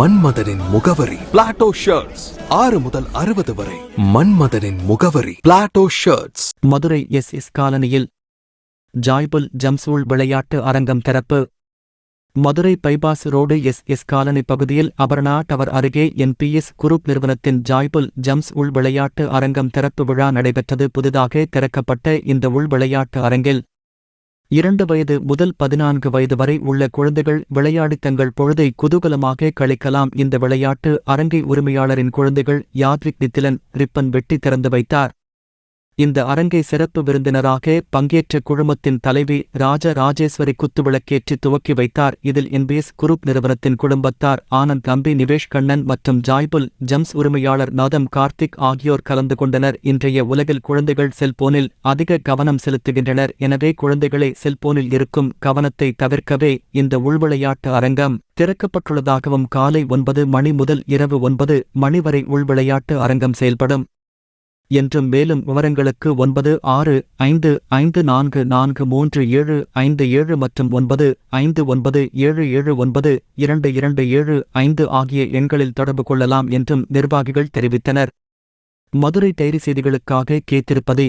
மன்மதனின் முகவரி. Plato shirts ஆறு முதல் அறுபது வரை. மன்மதனின் முகவரி. Plato shirts Madurai S S காலனியில் ஜாய்புல் ஜம்சூல் விளையாட்டு அரங்கம் திறப்பு. Madurai bypass road S S colony பகுதியில் அபர்ணா டவர் அருகே என்பிஎஸ் குரூப் நிறுவனத்தின் ஜாய்புல் ஜம்ஸ் உள் விளையாட்டு அரங்கம் திறப்பு விழா நடைபெற்றது. புதிதாக திறக்கப்பட்ட இந்த உள் விளையாட்டு அரங்கில் இரண்டு வயது முதல் பதினான்கு வயது வரை உள்ள குழந்தைகள் விளையாடி தங்கள் பொழுதை குதூகலமாக கழிக்கலாம். இந்த விளையாட்டு அரங்கை உரிமையாளரின் குழந்தைகள் யாத்விக் நித்திலன் ரிப்பன் வெட்டி திறந்து வைத்தார். இந்த அரங்கை சிறப்பு விருந்தினராக பங்கேற்ற குழுமத்தின் தலைவி ராஜ ராஜேஸ்வரி குத்துவிளக்கேற்றி துவக்கி வைத்தார். இதில் என்பிஎஸ் குரூப் நிறுவனத்தின் குடும்பத்தார் ஆனந்த் அம்பி நிவேஷ் கண்ணன் மற்றும் ஜாய்புல் ஜம்ஸ் உரிமையாளர் நாதம் கார்த்திக் ஆகியோர் கலந்து கொண்டனர். இன்றைய உலகில் குழந்தைகள் செல்போனில் அதிக கவனம் செலுத்துகின்றனர். எனவே குழந்தைகளை செல்போனில் இருக்கும் கவனத்தை தவிர்க்கவே இந்த உள்விளையாட்டு அரங்கம் திறக்கப்பட்டுள்ளதாகவும் காலை ஒன்பது மணி முதல் இரவு ஒன்பது மணி வரை உள்விளையாட்டு அரங்கம் செயல்படும். என்றும் மேலும் விவரங்களுக்கு ஒன்பது ஆறு ஐந்து ஐந்து நான்கு நான்கு மூன்று ஏழு ஐந்து ஏழு மற்றும் ஒன்பது ஐந்து ஒன்பது ஏழு ஏழு ஒன்பது இரண்டு இரண்டு ஏழு ஐந்து ஆகிய எண்களில் தொடர்பு கொள்ளலாம் என்றும் நிர்வாகிகள் தெரிவித்தனர். மதுரை டைரி செய்திகளுக்காக கேத்திருப்பதே